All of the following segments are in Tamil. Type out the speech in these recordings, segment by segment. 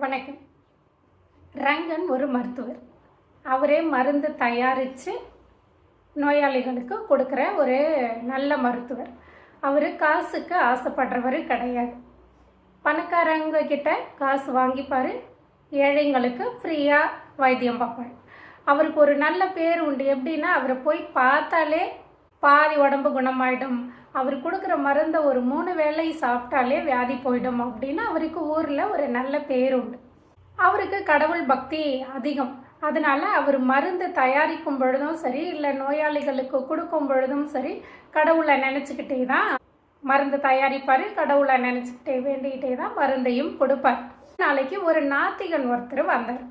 வணக்கம். ரங்கன் ஒரு மருத்துவர். அவரே மருந்து தயாரித்து நோயாளிகளுக்கு கொடுக்குற ஒரு நல்ல மருத்துவர். அவர் காசுக்கு ஆசைப்படுறவர் கிடையாது. பணக்காரங்க கிட்ட காசு வாங்கிப்பார். ஏழைங்களுக்கு ஃப்ரீயாக வைத்தியம் பார்ப்பார். அவருக்கு ஒரு நல்ல பேர் உண்டு. எப்படின்னா அவரை போய் பார்த்தாலே பாதி உடம்பு குணமாயிடும். அவர் கொடுக்குற மருந்தை ஒரு மூணு வேளை சாப்பிட்டாலே வியாதி போயிடும் அப்படின்னு அவருக்கு ஊரில் ஒரு நல்ல பேர் உண்டு. அவருக்கு கடவுள் பக்தி அதிகம். அதனால அவர் மருந்து தயாரிக்கும் பொழுதும் சரி இல்லை நோயாளிகளுக்கு கொடுக்கும் பொழுதும் சரி கடவுளை நினச்சிக்கிட்டே தான் மருந்து தயாரிப்பார். கடவுளை நினச்சிக்கிட்டே வேண்டிக்கிட்டே தான் மருந்தையும் கொடுப்பார். நாளைக்கு ஒரு நாத்திகன் ஒருத்தர் வந்தார்.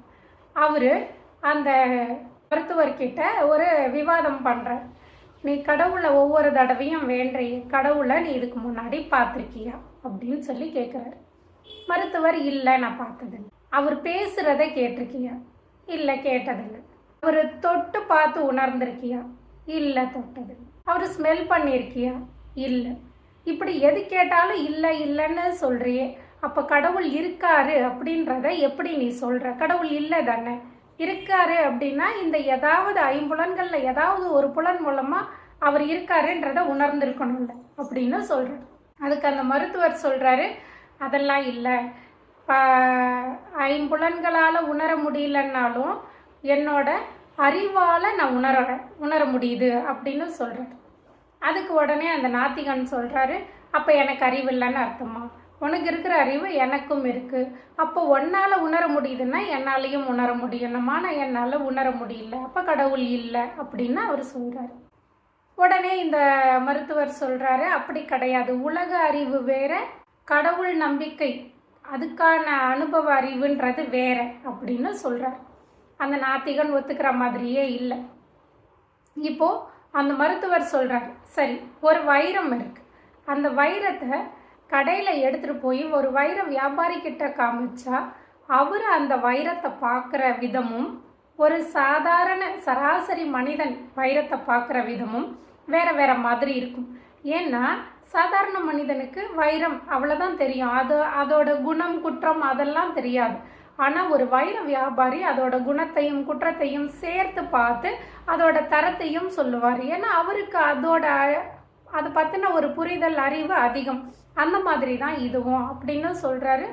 அவர் அந்த மருத்துவர்கிட்ட ஒரு விவாதம் பண்ணுறார் நீ கடவுளை ஒவ்வொரு தடவையும் வேண்டி கடவுளை நீ இதுக்கு முன்னாடி பார்த்துருக்கியா? அப்படின்னு சொல்லி கேட்குறாரு மருத்துவர் இல்லை நான் பார்த்ததில்லை. அவர் பேசுகிறத கேட்டிருக்கியா? இல்லை கேட்டதில்லை. அவர் தொட்டு பார்த்து உணர்ந்திருக்கியா? இல்லை தொட்டது அவர் ஸ்மெல் பண்ணியிருக்கியா? இல்லை. இப்படி எது கேட்டாலும் இல்லை இல்லைன்னு சொல்கிறியே அப்போ கடவுள் இருக்காரு அப்படின்றத எப்படி நீ சொல்கிற கடவுள் இல்லை தானே. இருக்காரு அப்படின்னா இந்த ஏதாவது ஐம்புலன்களில் ஏதாவது ஒரு புலன் மூலமாக அவர் இருக்காருன்றத உணர்ந்திருக்கணும்ல அப்படின்னு சொல்கிறேன் அதுக்கு அந்த மருத்துவர் சொல்கிறாரு அதெல்லாம் இல்லை. ஐம்புலன்களால் உணர முடியலன்னாலும் என்னோட அறிவால் நான் உணர உணர முடியுது அப்படின்னு சொல்கிறார் அதுக்கு உடனே அந்த நாத்திகன் சொல்கிறாரு அப்போ எனக்கு அறிவு இல்லைன்னு அர்த்தமா? உனக்கு இருக்கிற அறிவு எனக்கும் இருக்குது அப்போ ஒன்னால் உணர முடியுதுன்னா என்னாலையும் உணர முடியணுமா நான் என்னால் உணர முடியல. அப்போ கடவுள் இல்லை அப்படின்னு அவர் சொல்கிறாரு உடனே இந்த மருத்துவர் சொல்கிறாரு அப்படி கிடையாது. உலக அறிவு வேற கடவுள் நம்பிக்கை அதுக்கான அனுபவ அறிவுன்றது வேற அப்படின்னு சொல்கிறார் அந்த நாத்திகன் ஒத்துக்கிற மாதிரியே இல்லை. இப்போ அந்த மருத்துவர் சொல்கிறார் சரி ஒரு வைரம் இருக்கு. அந்த வைரத்தை கடையில் எடுத்துகிட்டு போய் ஒரு வைர வியாபாரிக்கிட்ட காமிச்சா அவர் அந்த வைரத்தை பார்க்குற விதமும் ஒரு சாதாரண சராசரி மனிதன் வைரத்தை பார்க்குற விதமும் வேறு வேறு மாதிரி இருக்கும். ஏன்னா சாதாரண மனிதனுக்கு வைரம் அவ்வளோதான் தெரியும். அது அதோட குணம் குற்றம் அதெல்லாம் தெரியாது. ஆனால் ஒரு வைர வியாபாரி அதோட குணத்தையும் குற்றத்தையும் சேர்த்து பார்த்து அதோட தரத்தையும் சொல்லுவார். ஏன்னா அவருக்கு அதோட அதை பற்றின ஒரு புரிதல் அறிவு அதிகம். அந்த மாதிரி தான் இதுவும் அப்படின்னு சொல்கிறாரு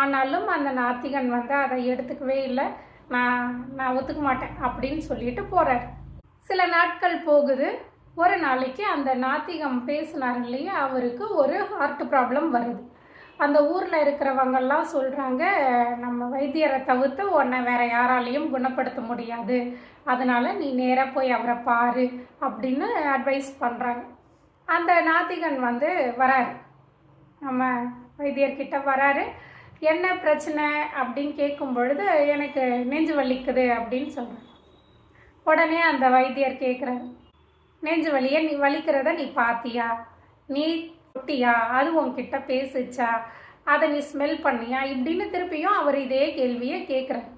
ஆனாலும் அந்த நாத்திகன் வந்து அதை எடுத்துக்கவே இல்லை. நான் நான் ஒத்துக்க மாட்டேன் அப்படின்னு சொல்லிட்டு போகிறார் சில நாட்கள் போகுது. ஒரு நாளைக்கு அந்த நாத்திகம் பேசினார் இல்லையா அவருக்கு ஒரு ஹார்ட் ப்ராப்ளம் வருது. அந்த ஊரில் இருக்கிறவங்கெல்லாம் சொல்கிறாங்க நம்ம வைத்தியரை தவிர்த்து உன்னை வேற யாராலையும் குணப்படுத்த முடியாது. அதனால் நீ நேராக போய் அவரை பாரு அப்படின்னு அட்வைஸ் பண்ணுறாங்க அந்த நாத்திகன் வந்து வராரு. நம்ம வைத்தியர்கிட்ட வராரு. என்ன பிரச்சனை? அப்படின்னு கேட்கும் பொழுது எனக்கு நெஞ்சு வலிக்குது அப்படின்னு சொல்கிறேன் உடனே அந்த வைத்தியர் கேட்குறாரு நெஞ்சு வலியை நீ வலிக்கிறத நீ பார்த்தியா நீ தொட்டியா அது உன்கிட்ட பேசிச்சா? அதை நீ ஸ்மெல் பண்ணியா? இப்படின்னு திருப்பியும் அவர் இதே கேள்வியை கேட்குறாரு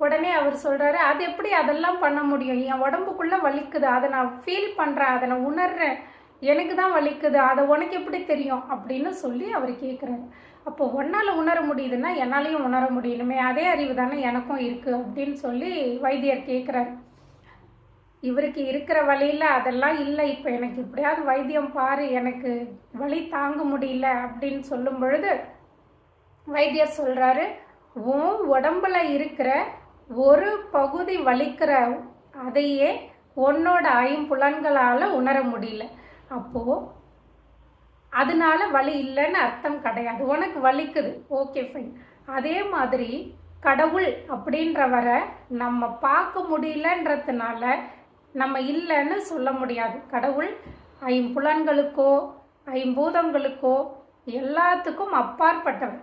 உடனே அவர் சொல்கிறாரு அது எப்படி அதெல்லாம் பண்ண முடியும்? என் உடம்புக்குள்ளே வலிக்குது. அதை நான் ஃபீல் பண்ணுறேன் அதை நான் உணர்றேன். எனக்கு தான் வலிக்குது. அதை உனக்கு எப்படி தெரியும்? அப்படின்னு சொல்லி அவர் கேட்குறாரு அப்போ ஒன்னால் உணர முடியுதுன்னா என்னாலையும் உணர முடியணுமே. அதே அறிவு தானே எனக்கும் இருக்குது அப்படின்னு சொல்லி வைத்தியர் கேட்குறாரு இவருக்கு இருக்கிற வழியில் அதெல்லாம் இல்லை. இப்போ எனக்கு எப்படியாவது வைத்தியம் பாரு எனக்கு வலி தாங்க முடியல அப்படின்னு சொல்லும் பொழுது வைத்தியர் சொல்கிறாரு உன் உடம்புல இருக்கிற ஒரு பகுதி வலிக்கிற அதையே உன்னோட ஐம்புலன்களால் உணர முடியல. அப்போது அதனால வலி இல்லைன்னு அர்த்தம் கிடையாது. உனக்கு வலிக்குது. ஓகே ஃபைன் அதே மாதிரி கடவுள் அப்படின்றவரை நம்ம பார்க்க முடியலன்றதுனால நம்ம இல்லைன்னு சொல்ல முடியாது. கடவுள் ஐம்புலன்களுக்கோ ஐம்பூதங்களுக்கோ எல்லாத்துக்கும் அப்பாற்பட்டவர்.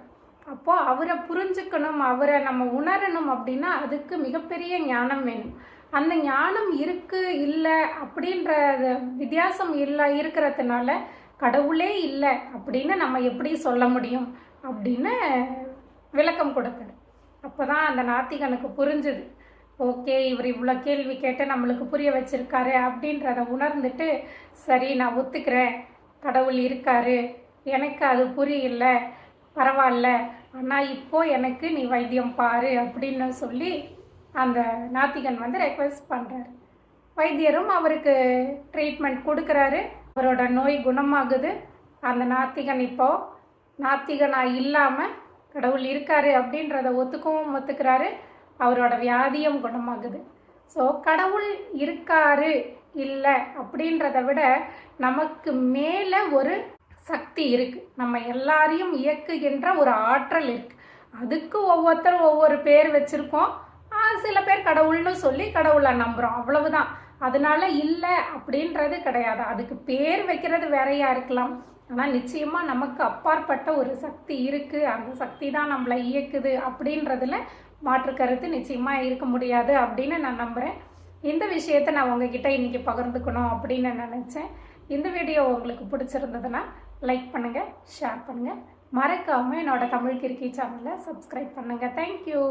அப்போது அவரை புரிஞ்சுக்கணும் அவரை நம்ம உணரணும் அப்படின்னா அதுக்கு மிகப்பெரிய ஞானம் வேணும். அந்த ஞானம் இருக்குது இல்லை அப்படின்ற வித்தியாசம் இல்லை இருக்கிறதுனால கடவுளே இல்லை அப்படின்னு நம்ம எப்படி சொல்ல முடியும் அப்படின்னு விளக்கம் கொடுத்தாரு. அப்போ தான் அந்த நாத்திகனுக்கு புரிஞ்சுது. ஓகே இவர் இவ்வளோ கேள்வி கேட்டு நம்மளுக்கு புரிய வச்சிருக்காரு அப்படின்றத உணர்ந்துட்டு சரி நான் ஒத்துக்கிறேன் கடவுள் இருக்காரு எனக்கு அது புரியல பரவாயில்ல ஆனால் இப்போ எனக்கு நீ வைத்தியம் பாரு அப்படின்னு சொல்லி அந்த நாத்திகன் வந்து ரெக்வெஸ்ட் பண்ணுறாரு வைத்தியரும் அவருக்கு ட்ரீட்மெண்ட் கொடுக்குறாரு. அவரோட நோய் குணமாகுது. அந்த நாத்திகன் இப்போ நாத்திகனாக இல்லாமல் கடவுள் இருக்காரு அப்படின்றத ஒத்துக்கவும் ஒத்துக்கிறாரு. அவரோட வியாதியும் குணமாகுது. ஸோ கடவுள் இருக்காரு இல்லை அப்படின்றத விட நமக்கு மேலே ஒரு சக்தி இருக்குது நம்ம எல்லாரையும் இயக்குகின்ற ஒரு ஆற்றல் இருக்குது அதுக்கு ஒவ்வொருத்தரும் ஒவ்வொரு பேர் வச்சுருக்கோம். சில பேர் கடவுள்னு சொல்லி கடவுளை நம்புகிறோம் அவ்வளவுதான். அதனால இல்லை அப்படின்றது கிடையாது. அதுக்கு பேர் வைக்கிறது வேறையா இருக்கலாம். ஆனால் நிச்சயமாக நமக்கு அப்பாற்பட்ட ஒரு சக்தி இருக்குது அந்த சக்தி தான் நம்மளை இயக்குது அப்படின்றதுல மாற்று கருத்து நிச்சயமாக இருக்க முடியாது அப்படின்னு நான் நம்புகிறேன் இந்த விஷயத்தை நான் உங்ககிட்ட இன்றைக்கி பகிர்ந்துக்கணும் அப்படின்னு நினச்சேன். இந்த வீடியோ உங்களுக்கு பிடிச்சிருந்ததுன்னா லைக் பண்ணுங்கள் ஷேர் பண்ணுங்கள் மறக்காமல் என்னோடய தமிழ் கிரிக்கி சேனலை சப்ஸ்கிரைப் பண்ணுங்கள் தேங்க்யூ